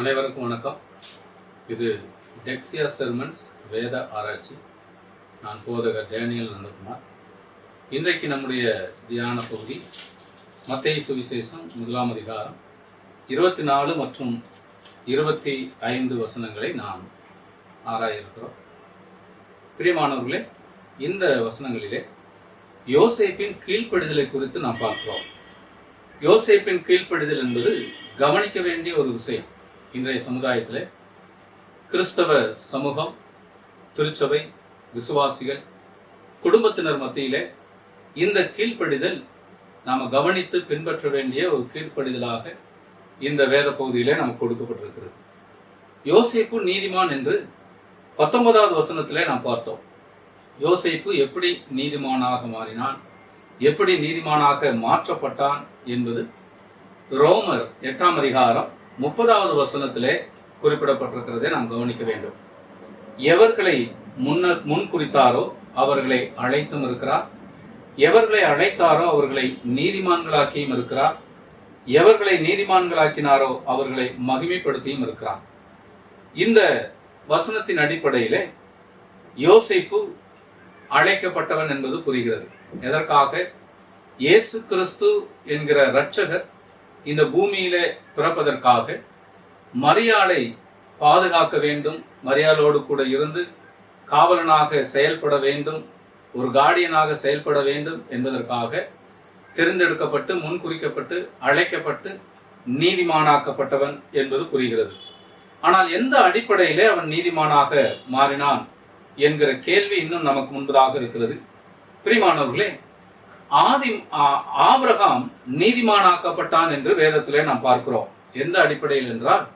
அனைவருக்கும் வணக்கம். இது டெக்ஸியா செர்மன்ஸ் வேத ஆராய்ச்சி. நான் போதகர் டேனியல் நந்தகுமார். இன்றைக்கு நம்முடைய தியான பகுதி மத்திய சுவிசேஷம் முதலாம் அதிகாரம் இருபத்தி நாலு மற்றும் இருபத்தி ஐந்து வசனங்களை நாம் ஆராயிருக்கிறோம் பிரியமானவர்களே இந்த வசனங்களிலே யோசேப்பின் கீழ்ப்படிதலை குறித்து நாம் பார்க்கிறோம். யோசேப்பின் கீழ்ப்படிதல் என்பது கவனிக்க வேண்டிய ஒரு விஷயம். இன்றைய சமுதாயத்தில் கிறிஸ்தவ சமூகம் திருச்சபை விசுவாசிகள் குடும்பத்தினர் மத்தியிலே இந்த கீழ்ப்படிதல் நாம் கவனித்து பின்பற்ற வேண்டிய ஒரு கீழ்ப்படிதலாக இந்த வேத பகுதியிலே நமக்கு கொடுக்கப்பட்டிருக்கிறது. யோசிப்பு நீதிமான் என்று பத்தொன்பதாவது வசனத்திலே நாம் பார்த்தோம். யோசிப்பு எப்படி நீதிமானாக மாறினான் எப்படி நீதிமானாக மாற்றப்பட்டான் என்பது ரோமர் எட்டாம் அதிகாரம் முப்பதாவது வசனத்திலே குறிப்பிடப்பட்டிருக்கிறதை நாம் கவனிக்க வேண்டும். எவர்களை முன்னர் முன் குறித்தாரோ அவர்களை அழைத்தும் இருக்கிறார். எவர்களை அழைத்தாரோ அவர்களை நீதிமான்களாக்கியும் இருக்கிறார். எவர்களை நீதிமான்களாக்கினாரோ அவர்களை மகிமைப்படுத்தியும் இருக்கிறார். இந்த வசனத்தின் அடிப்படையிலே யோசைப்பு அழைக்கப்பட்டவன் என்பது புரிகிறது. எதற்காக? இயேசு கிறிஸ்து என்கிற இரட்சகர் இந்த பூமியிலே பிறப்பதற்காக மரியாளை பாதுகாக்க வேண்டும் மரியாளோடு கூட இருந்து காவலனாக செயல்பட வேண்டும் ஒரு கார்டியனாக செயல்பட வேண்டும் என்பதற்காக தேர்ந்தெடுக்கப்பட்டு முன்குறிக்கப்பட்டு அழைக்கப்பட்டு நீதிமானாக்கப்பட்டவன் என்பது புரிகிறது. ஆனால் எந்த அடிப்படையிலே அவன் நீதிமானாக மாறினான் என்கிற கேள்வி இன்னும் நமக்கு முன்பதாக இருக்கிறது. பிரிமானவர்களே ஆதி ஆ- ஆபிரகாம் நீதிமானாக்கப்பட்டான் என்று வேதத்திலே நாம் பார்க்கிறோம். எந்த அடிப்படையில் என்றால்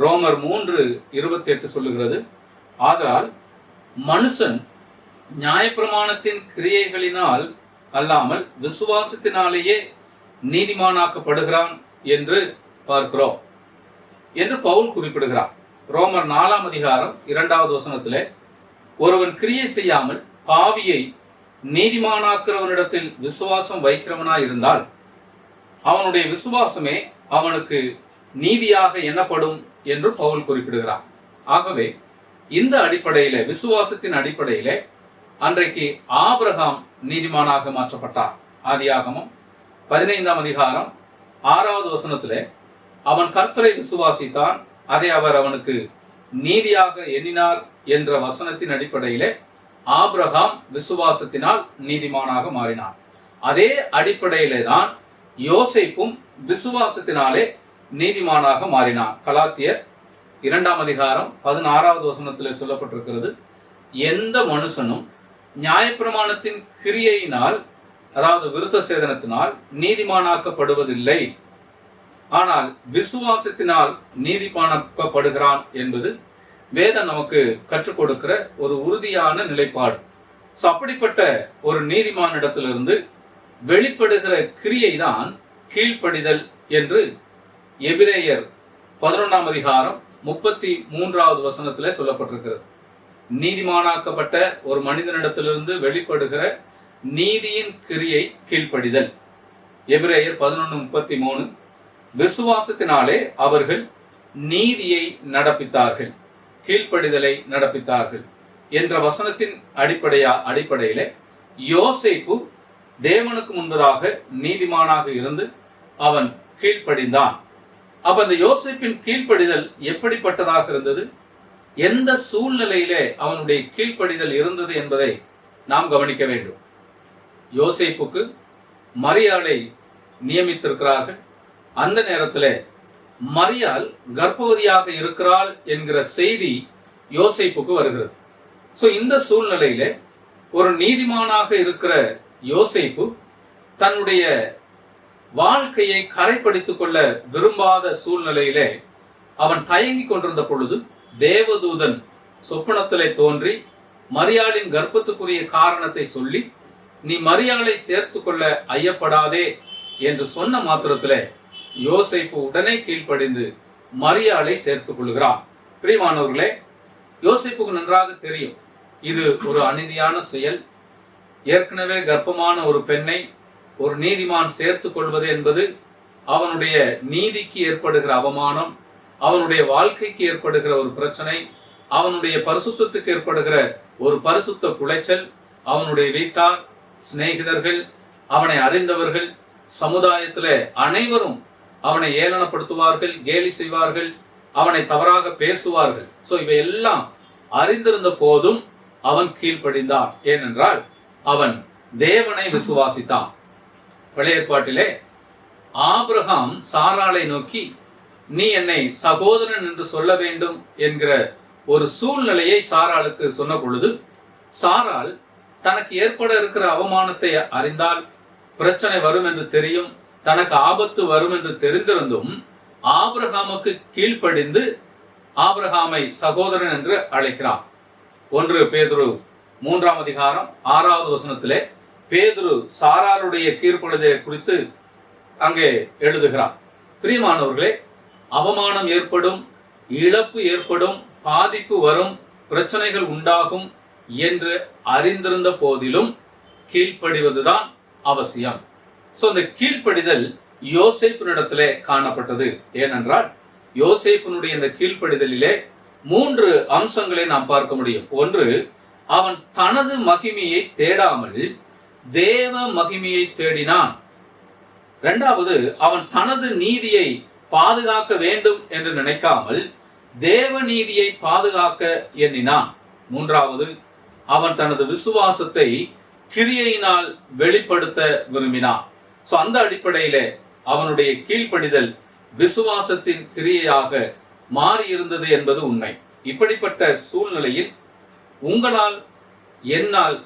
ரோமர் மூன்று இருபத்தி எட்டு சொல்லுகிறது ஆதலால் மனுஷன் நியாயப்பிரமாணத்தின் கிரியைகளினால் அல்லாமல் விசுவாசத்தினாலேயே நீதிமானாக்கப்படுகிறான் என்று பார்க்கிறோம். என்று பவுல் குறிப்பிடுகிறார். ரோமர் நாலாம் அதிகாரம் இரண்டாவது வசனத்திலே ஒருவன் கிரியை செய்யாமல் பாவியை நீதிமானாக்கிறவனிடத்தில் விசுவாசம் வைக்கிறவனாய் இருந்தால் அவனுடைய விசுவாசமே அவனுக்கு நீதியாக எண்ணப்படும் என்று பவுல் குறிப்பிடுகிறார். ஆகவே இந்த அடிப்படையில விசுவாசத்தின் அடிப்படையில அன்றைக்கு ஆபிரகாம் நீதிமானாக மாற்றப்பட்டார். ஆதியாகமும் பதினைந்தாம் அதிகாரம் ஆறாவது வசனத்திலே அவன் கர்த்தரை விசுவாசித்தான் அதை அவர் அவனுக்கு நீதியாக எண்ணினார் என்ற வசனத்தின் அடிப்படையிலே ஆப்ரஹாம் விசுவாசத்தினால் நீதிமானாக மாறினான். அதே அடிப்படையிலே தான் யோசேப்பும் விசுவாசத்தினாலே நீதிமானாக மாறினான். கலாத்தியர் இரண்டாம் அதிகாரம் பதினாறாவது வசனத்திலே சொல்லப்பட்டிருக்கிறது எந்த மனுஷனும் நியாயப்பிரமாணத்தின் கிரியையினால் அதாவது விருத்த சேதனத்தினால் நீதிமானாக்கப்படுவதில்லை. ஆனால் விசுவாசத்தினால் நீதிமானாக்கப்படுகிறான் என்பது வேதம் நமக்கு கற்றுக் கொடுக்கிற ஒரு உறுதியான நிலைப்பாடு. ஸோ அப்படிப்பட்ட ஒரு நீதிமானிடத்திலிருந்து வெளிப்படுகிற கிரியை தான் கீழ்ப்படிதல் என்று எபிரேயர் பதினொன்றாம் அதிகாரம் முப்பத்தி மூன்றாவது வசனத்திலே சொல்லப்பட்டிருக்கிறது. நீதிமானாக்கப்பட்ட ஒரு மனிதனிடத்திலிருந்து வெளிப்படுகிற நீதியின் கிரியை கீழ்ப்படிதல். எபிரேயர் பதினொன்று முப்பத்தி மூணு விசுவாசத்தினாலே அவர்கள் நீதியை நடப்பித்தார்கள். கீழ்ப்படிதலை நடப்பித்தார்கள் என்ற வசனத்தின் அடிப்படையா அடிப்படையிலே யோசைப்பு தேவனுக்கு முன்பதாக நீதிமானாக இருந்து அவன் கீழ்ப்படிந்தான். அப்ப அந்த யோசைப்பின் கீழ்ப்படிதல் எப்படிப்பட்டதாக இருந்தது? எந்த சூழ்நிலையிலே அவனுடைய கீழ்ப்படிதல் இருந்தது என்பதை நாம் கவனிக்க வேண்டும். யோசைப்புக்கு மரியாதை நியமித்திருக்கிறார்கள். அந்த நேரத்தில் மரியாள் கர்ப்பவதியாக இருக்கிறாள் என்கிற செய்தி யோசைப்புக்கு வருகிறது. சோ இந்த சூழ்நிலையில ஒரு நீதிமானாக இருக்கிற யோசைப்பு தன்னுடைய வாழ்க்கையை கரைப்படுத்திக் கொள்ள விரும்பாத சூழ்நிலையிலே அவன் தயங்கிக் கொண்டிருந்த பொழுது தேவதூதன் சொப்பனத்திலே தோன்றி மரியாளின் கர்ப்பத்துக்குரிய காரணத்தை சொல்லி நீ மரியாளை சேர்த்து கொள்ள ஐயப்படாதே என்று சொன்ன மாத்திரத்திலே யோசைப்பு உடனே கீழ்ப்படிந்து மரியாளை சேர்த்துக் கொள்கிறான் பிரியமானவர்களே யோசிப்புக்கு நன்றாக தெரியும் இது ஒரு அநீதியான செயல். ஏற்கனவே கர்ப்பமான ஒரு பெண்ணை ஒரு நீதிமான் சேர்த்துக் கொள்வது என்பது அவனுடைய நீதிக்கு ஏற்படுகிற அவமானம் அவனுடைய வாழ்க்கைக்கு ஏற்படுகிற ஒரு பிரச்சனை அவனுடைய பரிசுத்தத்துக்கு ஏற்படுகிற ஒரு பரிசுத்த குலைச்சல் அவனுடைய வீட்டார் சிநேகிதர்கள் அவனை அறிந்தவர்கள் சமுதாயத்துல அனைவரும் அவனை ஏளனப்படுத்துவார்கள் கேலி செய்வார்கள் அவனை தவறாக பேசுவார்கள். சோ இவையெல்லாம் அறிந்திருந்த போதும் அவன் கீழ்ப்படிந்தான். ஏனென்றால் அவன் தேவனை விசுவாசித்தான். பழைய ஏற்பாட்டிலே ஆபிரகாம் சாராளை நோக்கி நீ என்னை சகோதரன் என்று சொல்ல வேண்டும் என்கிற ஒரு சூழ்நிலையை சாராளுக்கு சொன்ன பொழுது சாரால் தனக்கு ஏற்பட இருக்கிற அவமானத்தை அறிந்தால் பிரச்சனை வரும் என்று தெரியும். தனக்கு ஆபத்து வரும் என்று தெரிந்திருந்தும் ஆபிரகாமுக்கு கீழ்ப்படிந்து ஆபிரகாமை சகோதரன் என்று அழைக்கிறார். ஒன்று பேதுரு மூன்றாம் அதிகாரம் ஆறாவது வசனத்திலே பேதுரு சாராருடைய கீழ்ப்படுதலை குறித்து அங்கே எழுதுகிறார். பிரியமானவர்களே அவமானம் ஏற்படும் இழப்பு ஏற்படும் பாதிப்பு வரும் பிரச்சனைகள் உண்டாகும் என்று அறிந்திருந்த போதிலும் கீழ்ப்படிவதுதான் அவசியம். ஸோ இந்த கீழ்ப்படிதல் யோசேப்பினிடத்திலே காணப்பட்டது. ஏனென்றால் யோசேப்பினுடைய இந்த கீழ்ப்படிதலிலே மூன்று அம்சங்களை நாம் பார்க்க முடியும். ஒன்று அவன் தனது மகிமையை தேடாமல் தேவ மகிமையை தேடினான். இரண்டாவது அவன் தனது நீதியை பாதுகாக்க வேண்டும் என்று நினைக்காமல் தேவ நீதியை பாதுகாக்க எண்ணினான். மூன்றாவது அவன் தனது விசுவாசத்தை கிரியையினால் வெளிப்படுத்த விரும்பினான். சோ அந்த அடிப்படையில அவனுடைய கீழ்ப்படிதல் விசுவாசத்தின் கிரியையாக மாறியிருந்தது என்பது உண்மை. இப்படிப்பட்ட சூழ்நிலையில் உங்களால் என்னால்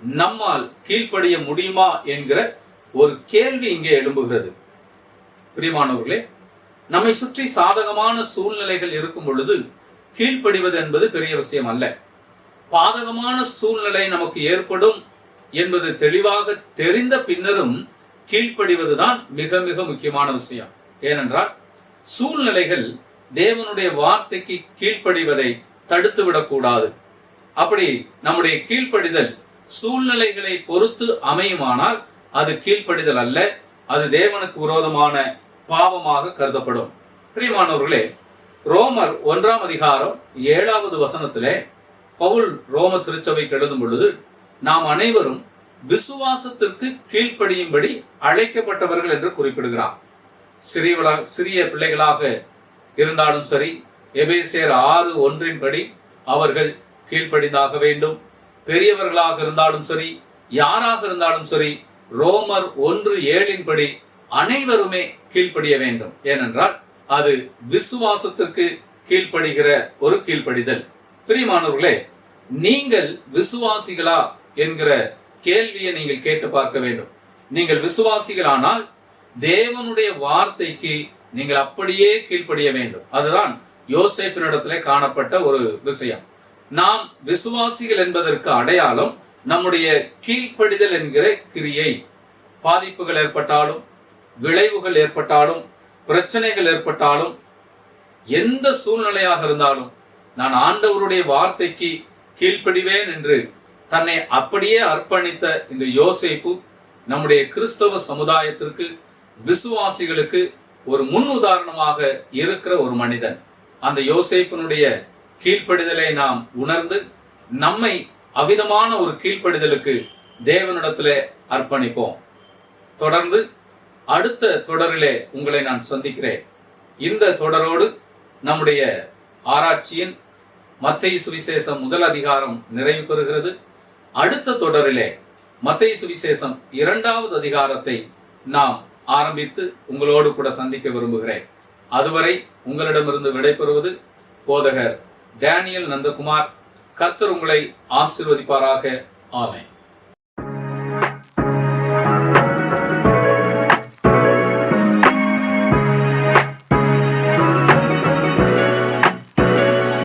நம்மால் கீழ்ப்படிய முடியுமா என்கிற ஒரு கேள்வி இங்கே எழும்புகிறது. பிரியமானவர்களே நம்மை சுற்றி சாதகமான சூழ்நிலைகள் இருக்கும் பொழுது கீழ்ப்படிவது என்பது பெரிய விஷயம் அல்ல. பாதகமான சூழ்நிலை நமக்கு ஏற்படும் என்பது தெளிவாக தெரிந்த பின்னரும் கீழ்ப்படிவதுதான் மிக மிக முக்கியமான விஷயம். ஏனென்றால் சூழ்நிலைகள் தேவனுடைய வார்த்தைக்கு கீழ்ப்படிவதை தடுத்து விடக்கூடாது. அப்படி நம்முடைய கீழ்ப்படிதல் சூழ்நிலைகளை பொறுத்து அமையுமானால் அது கீழ்ப்படிதல் அல்ல அது தேவனுக்கு விரோதமான பாவமாக கருதப்படும். பிரியமானவர்களே ரோமர் ஒன்றாம் அதிகாரம் ஏழாவது வசனத்திலே பவுல் ரோம திருச்சபைக்கு எழுதும் பொழுது நாம் அனைவரும் விசுவாசத்திற்கு கீழ்ப்படியும்படி அழைக்கப்பட்டவர்கள் என்று குறிப்பிடுகிறார். சிறியவளா சிறிய பிள்ளைகளாக இருந்தாலும் சரி எபேசியர் ஆறு ஒன்றின்படி அவர்கள் கீழ்ப்படிந்தாக வேண்டும். பெரியவர்களாக இருந்தாலும் சரி யாராக இருந்தாலும் சரி ரோமர் ஒன்று ஏழின்படி அனைவருமே கீழ்ப்படிய வேண்டும். ஏனென்றால் அது விசுவாசத்திற்கு கீழ்ப்படுகிற ஒரு கீழ்ப்படிதல். பிரியமானவர்களே நீங்கள் விசுவாசிகளா என்கிற கேள்வியை நீங்கள் கேட்டு பார்க்க வேண்டும். நீங்கள் விசுவாசிகளானால் தேவனுடைய வார்த்தைக்கு நீங்கள் அப்படியே கீழ்ப்படிய வேண்டும். அதுதான் யோசேப்பினிடத்திலே காணப்பட்ட ஒரு விஷயம். நாம் விசுவாசிகள் என்பதற்கு அடையாளம் நம்முடைய கீழ்ப்படிதல் என்கிற கிரியை. பாதிப்புகள் ஏற்பட்டாலும் விளைவுகள் ஏற்பட்டாலும் பிரச்சனைகள் ஏற்பட்டாலும் எந்த சூழ்நிலையாக இருந்தாலும் நான் ஆண்டவருடைய வார்த்தைக்கு கீழ்ப்படிவேன் என்று தன்னை அப்படியே அர்ப்பணித்த இந்த யோசைப்பு நம்முடைய கிறிஸ்தவ சமுதாயத்திற்கு விசுவாசிகளுக்கு ஒரு முன் உதாரணமாக இருக்கிற ஒரு மனிதன். அந்த யோசேப்பினுடைய கீழ்ப்படிதலை நாம் உணர்ந்து நம்மை அவிதமான ஒரு கீழ்ப்படிதலுக்கு தேவனிடத்துல அர்ப்பணிப்போம். தொடர்ந்து அடுத்த தொடரிலே உங்களை நான் சந்திக்கிறேன். இந்த தொடரோடு நம்முடைய ஆராய்ச்சியின் மத்திய சுவிசேஷம் முதல் அதிகாரம் நிறைவு பெறுகிறது. அடுத்த தொடரிலே மத்திய சுவிசேஷம் இரண்டாவது அதிகாரத்தை நாம் ஆரம்பித்து உங்களோடு கூட சந்திக்க விரும்புகிறேன். அதுவரை உங்களிடமிருந்து விடைபெறுவது போதகர் டேனியல் நந்தகுமார். கர்த்தர் உங்களை ஆசிர்வதிப்பாராக. ஆமை